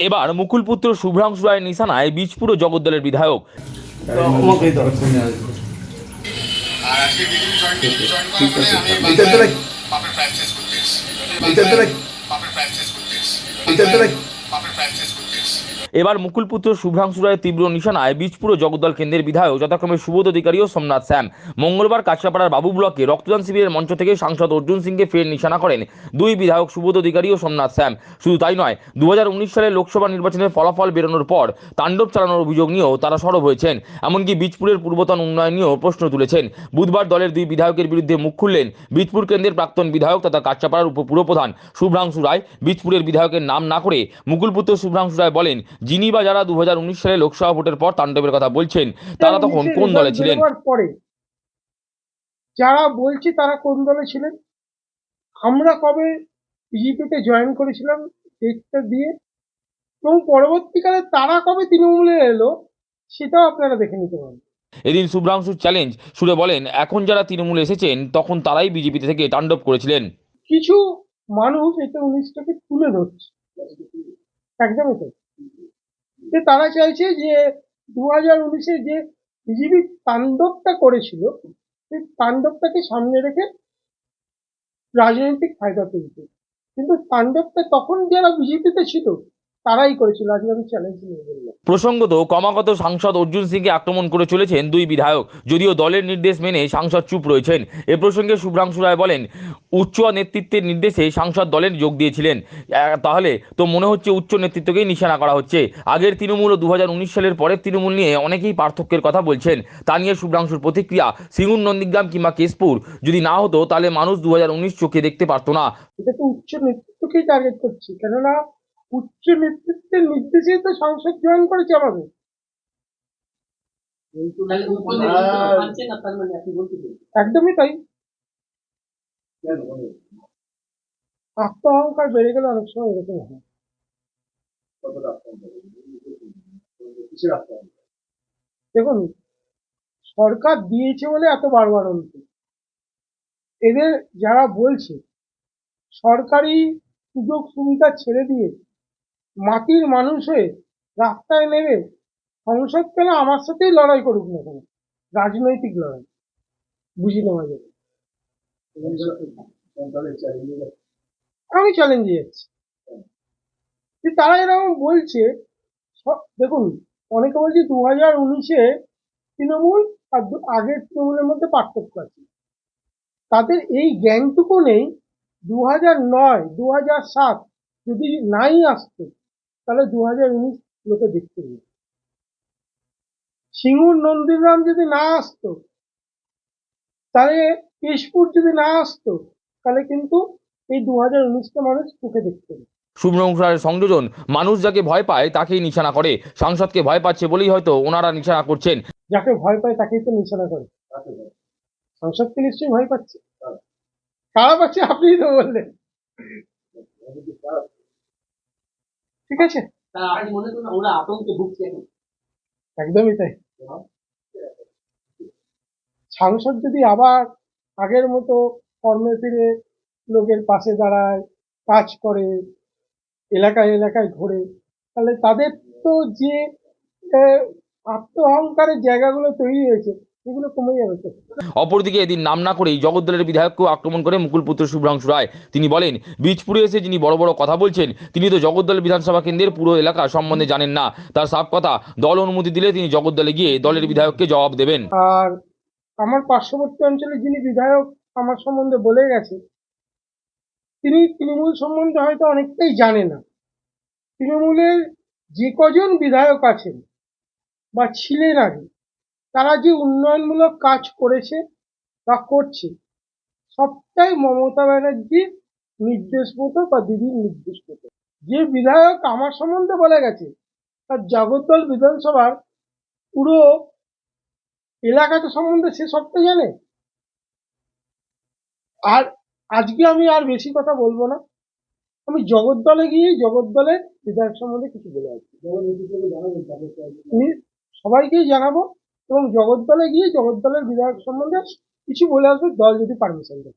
এবার মুকুলপুত্র শুভ্রাংশু রায় নিশানায় বীজপুর ও জগদ্দলের বিধায়ক করতে এবার মুকুলপুত্র শুভ্রাংশু রায়ের তীব্র নিশানায় বীজপুর ও জগদ্দল কেন্দ্রের বিধায়ক যথাক্রমে সুবোধ অধিকারী ও সোমনাথ শ্যাম। মঙ্গলবার কাছড়াপাড়ার বাবু ব্লকে রক্তদান শিবিরের মঞ্চ থেকে সাংসদ অর্জুন সিংকে ফের নিশানা করেন দুই বিধায়ক সুবোধ অধিকারী ও সোমনাথ শ্যাম। শুধু তাই নয় দু সালে লোকসভা নির্বাচনের ফলাফল বেরোনোর পর তাণ্ডব চালানোর অভিযোগ নিয়েও তারা সরব হয়েছেন। এমনকি বীজপুরের পূর্বতন উন্নয়ন নিয়েও প্রশ্ন তুলেছেন। বুধবার দলের দুই বিধায়কের বিরুদ্ধে মুখ খুললেন বীজপুর কেন্দ্রের প্রাক্তন বিধায়ক তথা কাছড়াপাড়ার উপপুরপ্রধান শুভ্রাংশু রায়। বীজপুরের বিধায়কের নাম না করে মুকুলপুত্র শুভ্রাংশু রায় বলেন যিনি বা যারা দু হাজার উনিশ সালে লোকসভা ভোটের পর তাণ্ডবের কথা বলছেন তারা তখন কোন দলে ছিলেন? পরে। যারা বলছি তারা কোন দলে ছিলেন? আমরা কবে বিজেপিতে জয়েন করেছিলাম ডেটটা দিয়ে? এবং পরবর্তীকালে তারা কবে তৃণমূলে এলো সেটাও আপনারা দেখে নিতে পারেন এদিন শুভ্রাংশুর চ্যালেঞ্জ সুরে বলেন এখন যারা তৃণমূলে এসেছেন তখন তারাই বিজেপি থেকে তাণ্ডব করেছিলেন। কিছু মানুষ এটা উনিশটাকে তুলে ধরছে। একদমই তাই। যে তারা চাইছে যে দু হাজার উনিশে যে বিজেপি তাণ্ডবটা করেছিল, সেই তাণ্ডবটাকে সামনে রেখে রাজনৈতিক ফায়দা তুলতে। কিন্তু তাণ্ডবটা তখন যারা বিজেপিতে ছিল, তারাই করেছিল। আজকে আমি চ্যালেঞ্জ নিয়ে বললাম। প্রসঙ্গত ক্রমাগত সাংসদ অর্জুন সিংকে আক্রমণ করে চলেছেন দুই বিধায়ক, যদিও দলের নির্দেশ মেনে সাংসদ চুপ রয়েছেন। এ প্রসঙ্গে শুভ্রাংশু রায় বলেন, উচ্চ নেতৃত্বের নির্দেশে সাংসদ দলের যোগ দিয়েছিলেন। তাহলে তো মনে হচ্ছে উচ্চ নেতৃত্বকেই নিশানা করা হচ্ছে। আগের তৃণমূল ও দু হাজার উনিশ সালের পরের তৃণমূল নিয়ে অনেকেই পার্থক্যের কথা বলছেন। তা নিয়ে শুভ্রাংশুর প্রতিক্রিয়া সিঙ্গুর নন্দীগ্রাম কিংবা কেশপুর। যদি না হতো, তাহলে মানুষ দু হাজার উনিশ চোখে দেখতে পারতো না। এটা তো উচ্চ নেতৃত্বকেই টার্গেট করছি। কেননা উচ্চ নেতৃত্বের নির্দেশেই তো সংসদ জয়েন করেছে আমাদের। মানে। একদমই তাই। আত্ম অহংকার বেড়ে গেলে অনেক সময় এরকম হয়। দেখুন সরকার দিয়েছে বলে এত বারবার অন্ত এদের যারা বলছে সরকারি সুযোগ সুবিধা ছেড়ে দিয়ে মাটির মানুষ হয়ে রাস্তায় নেমে সংসদ কেন আমার সাথেই লড়াই করুক না কেন? রাজনৈতিক লড়াই। বুঝি নেওয়া যাবে। আমি চ্যালেঞ্জে যাচ্ছি। তারা এরকম বলছে দেখুন, অনেকে বলছে দু হাজার উনিশে তৃণমূল আর আগের তৃণমূলের মধ্যে পার্থক্য আছে। তাদের এই জ্ঞানটুকু নেই, দু হাজার নয়, দু হাজার সাত যদি নাই আসতো তাহলে দু হাজার উনিশ লোকে দেখতে নেই সিঙ্গুর নন্দীগ্রাম যদি না আসতো তাহলে কেশপুর যদি না আসতো তাহলে কিন্তু এই দু হাজার উনিশটা মানুষ চোখে দেখতে না। শুভ্রাংশু রায়ের সংযোজন মানুষ যাকে ভয় পায় তাকেই নিশানা করে। সাংসদকে ভয় পাচ্ছে বলেই হয়তো ওনারা নিশানা করছেন। যাকে ভয় পায় তাকেই তো নিশানা করে। সংসদকে নিশ্চয়ই ভয় পাচ্ছে। কারা পাচ্ছে আপনিই তো বললেন। ঠিক আছে? একদমই তাই। সাংসদ যদি আবার আগের মতো কর্মে ফিরে লোকের পাশে দাঁড়ায় কাজ করে এলাকায় এলাকায় ঘোরে তাহলে তাদের তো যে আত্ম অহংকারের জায়গাগুলো তৈরি হয়েছে সেগুলো কমে যাবে অপরদিকে এদিন নাম না করেই জগদ্দলের বিধায়ককেও আক্রমণ করে মুকুলপুত্র শুভ্রাংশু রায়। তিনি বলেন বীজপুরে এসে যিনি বড় বড় কথা বলছেন তিনি তো জগদ্দল বিধানসভা কেন্দ্রের পুরো এলাকা সম্বন্ধে জানেন না। তার সাফ কথা দল অনুমতি দিলে তিনি জগদ্দলে গিয়ে দলের বিধায়ককে জবাব দেবেন। আর আমার পার্শ্ববর্তী অঞ্চলে যিনি বিধায়ক আমার সম্বন্ধে বলে গেছে তিনি তৃণমূল সম্বন্ধে হয়তো অনেকটাই জানে না। তৃণমূলের যে কজন বিধায়ক আছেন বা ছিলেন আগে তারা যে উন্নয়নমূলক কাজ করেছে বা করছে সবটাই মমতা ব্যানার্জির নির্দেশ মতো বা দিদির নির্দেশ মতো। যে বিধায়ক আমার সম্বন্ধে বলে গেছে তার জগদ্দল বিধানসভার পুরো এলাকাটা সম্বন্ধে সে সবটা জানে। আর আজকে আমি আর বেশি কথা বলব না। আমি জগদ্দলে গিয়ে জগদ্দলের বিধায়ক সম্বন্ধে কিছু বলে আমি সবাইকেই জানাব। এবং জগদ্দলে গিয়ে জগদ্দলের বিধায়ক সম্বন্ধে কিছু বলে আসবে দল যদি পারমিশন দেয়।